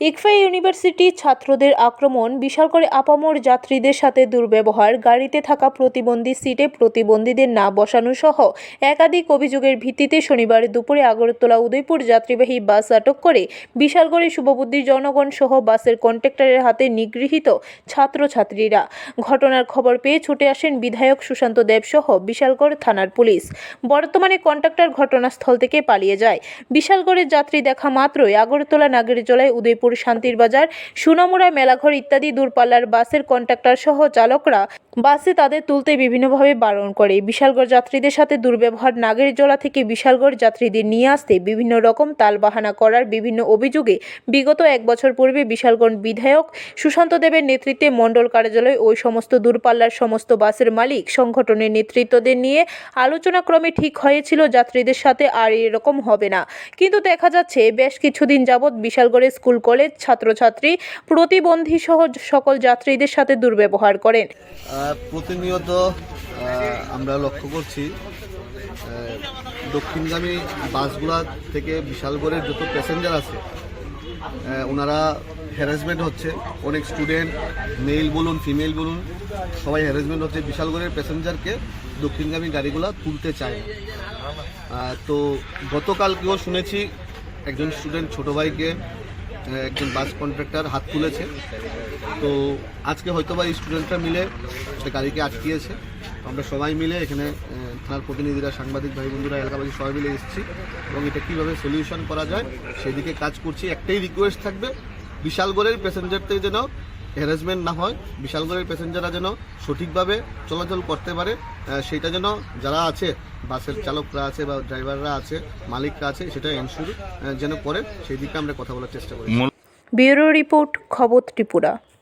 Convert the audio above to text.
ইকফা university ছাত্রদের আক্রমণ বিশাল করে আপামর যাত্রীদের সাথে দুর্ব্যবহার, গাড়িতে থাকা প্রতিবন্ধী সিটে প্রতিবন্ধীদের না বসানো সহ একাধিক অভিযোগের ভিত্তিতে শনিবার দুপুরে আগরতলা উদয়পুর যাত্রীবাহী বাস আটক করে বিশালগড়ে শুভবুদ্ধির জনগণ সহ বাসের কন্ট্রাক্টরের হাতে নিগৃহীত ছাত্রছাত্রীরা। ঘটনার খবর পেয়ে ছুটে আসেন বিধায়ক সুশান্ত দেব সহ বিশালগড় থানার পুলিশ। বর্তমানে কন্ট্রাক্টর ঘটনাস্থল থেকে পালিয়ে যায়। বিশালগড়ের যাত্রী দেখা মাত্রই আগরতলা নাগেরজলায় উদয়পুর শান্তির বাজার সুনামুড়া মেলাঘর ইত্যাদি দূরপাল্লার বাসের কন্ট্রাক্টর সহ চালকরা বাসে তাদের তুলতে বিভিন্নভাবে বারণ করে। বিশালগড় যাত্রীদের সাথে দুর্ব্যবহার নাগেরজলা থেকে বিশালগড় যাত্রীদের নিয়ে আসতে বিভিন্ন রকম তালবাহানা করার বিভিন্ন অভিযোগে বিগত এক বছর পূর্বে বিশালগড় বিধায়ক সুশান্ত দেবের নেতৃত্বে মণ্ডল কার্যালয় ওই সমস্ত দূরপাল্লার সমস্ত বাসের মালিক সংগঠনের নেতৃত্বদের নিয়ে আলোচনাক্রমে ঠিক হয়েছিল যাত্রীদের সাথে আর এরকম হবে না। কিন্তু দেখা যাচ্ছে, বেশ কিছুদিন যাবৎ বিশালগড়ে স্কুল কলেজ ছাত্রছাত্রী প্রতিবন্ধী সহ সকল যাত্রীদের সাথে দুর্ব্যবহার করেন। প্রতিনিয়ত আমরা লক্ষ্য করছি দক্ষিণগামী বাসগুলা থেকে বিশালগড়ের যত প্যাসেঞ্জার আছে ওনারা হ্যারাসমেন্ট হচ্ছে। অনেক স্টুডেন্ট মেল বলুন ফিমেল বলুন, সবাই হ্যারাসমেন্ট হচ্ছে। বিশালগড়ের প্যাসেঞ্জারকে দক্ষিণগামী গাড়িগুলো তুলতে চায় তো গতকালকেও শুনেছি, একজন স্টুডেন্ট ছোট ভাইকে একজন বাস কন্ট্রাক্টর হাত তুলেছে। তো আজকে হয়তো বা স্টুডেন্টরা মিলে সে গাড়িকে আটকিয়েছে। আমরা সবাই মিলে এখানে থানার প্রতিনিধিরা, সাংবাদিক ভাই বন্ধুরা, এলাকাবাসী সবাই মিলে এসেছি এবং এটা কীভাবে সলিউশন করা যায়, সেদিকে কাজ করছি। একটাই রিকোয়েস্ট থাকবে, বিশালগড়ের প্যাসেঞ্জারদের যেন হ্যারাসমেন্ট না হয় বিশালগড়ের প্যাসেঞ্জাররা যেন সঠিকভাবে চলাচল করতে পারে আহ, সেটা যেন যারা আছে বাসের চালকরা আছে বা ড্রাইভাররা আছে মালিকরা আছে সেটা এনশিওর যেন করে। সেই দিকে আমরা কথা বলার চেষ্টা করি। ব্যুরো রিপোর্ট খবর ত্রিপুরা।